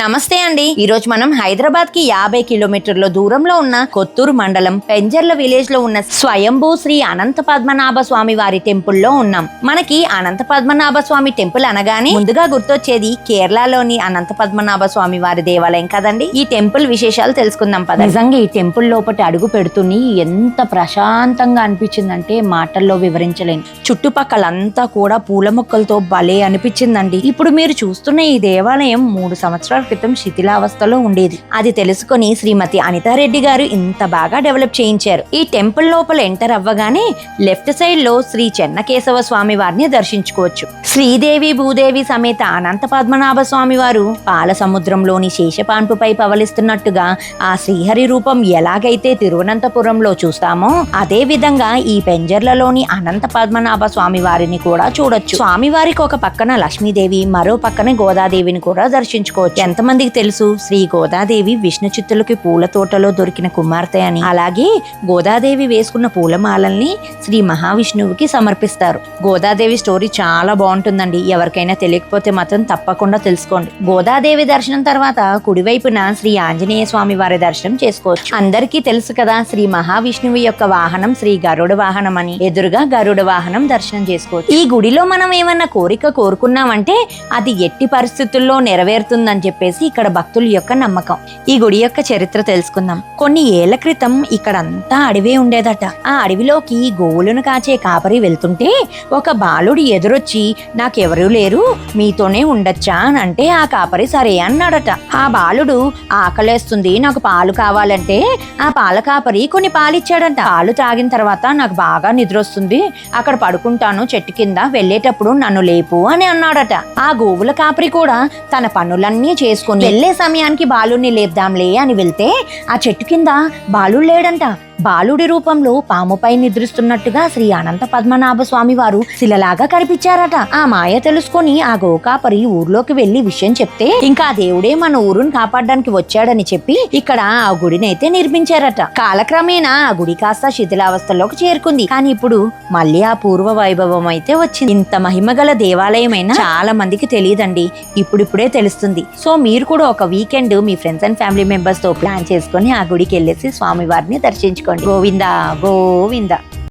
నమస్తే అండి. ఈ రోజు మనం హైదరాబాద్కి యాభై కిలోమీటర్ల దూరంలో ఉన్న కొత్తూరు మండలం పెంజర్ల విలేజ్లో ఉన్న స్వయంభూ శ్రీ అనంత పద్మనాభ స్వామి వారి టెంపుల్లో ఉన్నాం. మనకి అనంత పద్మనాభ స్వామి టెంపుల్ అనగానే ముందుగా గుర్తొచ్చేది కేరళలోని అనంత పద్మనాభ స్వామి వారి దేవాలయం కదండి. ఈ టెంపుల్ విశేషాలు తెలుసుకుందాం పద నిజంగా ఈ టెంపుల్ లోపటి అడుగు పెడుతుని ఎంత ప్రశాంతంగా అనిపించిందంటే మాటల్లో వివరించలేను. చుట్టుపక్కలంతా కూడా పూల మొక్కలతో భలే అనిపించిందండి. ఇప్పుడు మీరు చూస్తున్న ఈ దేవాలయం మూడు సంవత్సరాల క్రితం శిథిలావస్థలో ఉండేది. అది తెలుసుకొని శ్రీమతి అనితారెడ్డి గారు ఇంత బాగా డెవలప్ చేయించారు. ఈ టెంపుల్ లోపల ఎంటర్ అవ్వగానే లెఫ్ట్ సైడ్లో శ్రీ చెన్నకేశవ స్వామి వారిని దర్శించుకోవచ్చు. శ్రీదేవి భూదేవి సమేత అనంత పద్మనాభ స్వామి వారు పాల సముద్రంలోని శేషపాన్పుపై పవలిస్తున్నట్టుగా ఆ శ్రీహరి రూపం ఎలాగైతే తిరువనంతపురంలో చూస్తామో అదే విధంగా ఈ పెంజర్లలోని అనంత పద్మనాభ స్వామి వారిని కూడా చూడొచ్చు. స్వామివారికి ఒక పక్కన లక్ష్మీదేవి మరో పక్కన గోదాదేవిని కూడా దర్శించుకోవచ్చు. ఎంతమందికి తెలుసు శ్రీ గోదాదేవి విష్ణు చిత్తులకి పూల తోటలో దొరికిన కుమార్తె అని. అలాగే గోదాదేవి వేసుకున్న పూలమాలల్ని శ్రీ మహావిష్ణువుకి సమర్పిస్తారు. గోదాదేవి స్టోరీ చాలా బాగుంటుందండి. ఎవరికైనా తెలియకపోతే మాత్రం తప్పకుండా తెలుసుకోండి. గోదాదేవి దర్శనం తర్వాత కుడివైపున శ్రీ ఆంజనేయ స్వామి వారి దర్శనం చేసుకోవచ్చు. అందరికీ తెలుసు కదా శ్రీ మహావిష్ణువు యొక్క వాహనం శ్రీ గరుడ వాహనం అని. ఎదురుగా గరుడ వాహనం దర్శనం చేసుకోవచ్చు. ఈ గుడిలో మనం ఏమన్నా కోరిక కోరుకున్నామంటే అది ఎట్టి పరిస్థితుల్లో నెరవేరుతుందని చెప్పి చెప్పేసి ఇక్కడ భక్తుల యొక్క నమ్మకం. ఈ గుడి యొక్క చరిత్ర తెలుసుకుందాం. కొన్ని ఏళ్ళ క్రితం ఇక్కడ అంతా అడవే ఉండేదట. ఆ అడవిలోకి గోవులను కాచే కాపరి వెళ్తుంటే ఒక బాలుడు ఎదురొచ్చి నాకెవరూ లేరు మీతోనే ఉండొచ్చా? అని అంటే ఆ కాపరి సరే అన్నాడట. ఆ బాలుడు ఆకలేస్తుంది నాకు పాలు కావాలంటే? ఆ పాల కాపరి కొన్ని పాలిచ్చాడంట. పాలు తాగిన తర్వాత నాకు బాగా నిద్ర వస్తుంది అక్కడ పడుకుంటాను చెట్టు కింద వెళ్ళేటప్పుడు నన్ను లేపు అని అన్నాడట. ఆ గోవుల కాపరి కూడా తన పనులన్నీ చేసుకుని వెళ్ళే సమయానికి బాలుని లేపుదాంలే అని వెళ్తే ఆ చెట్టు కింద బాలుడు లేడంట. బాలుడి రూపంలో పాముపై నిద్రిస్తున్నట్టుగా శ్రీ అనంత పద్మనాభ స్వామి వారు శిలలాగా కనిపించారట. ఆ మాయ తెలుసుకొని ఆ గోకాపరి ఊర్లోకి వెళ్ళి విషయం చెప్తే ఇంకా ఆ దేవుడే మన ఊరును కాపాడడానికి వచ్చాడని చెప్పి ఇక్కడ ఆ గుడిని అయితే నిర్మించారట. కాలక్రమేణా ఆ గుడి కాస్త శిథిలావస్థలోకి చేరుకుంది. కానీ ఇప్పుడు మళ్ళీ ఆ పూర్వ వైభవం అయితే వచ్చింది. ఇంత మహిమగల దేవాలయమైన చాలా మందికి తెలియదండి. ఇప్పుడిప్పుడే తెలుస్తుంది. సో మీరు కూడా ఒక వీకెండ్ మీ ఫ్రెండ్స్ అండ్ ఫ్యామిలీ మెంబర్స్తో ప్లాన్ చేసుకొని ఆ గుడికి వెళ్ళేసి స్వామి వారిని దర్శించుకోండి గోవింద గోవింద.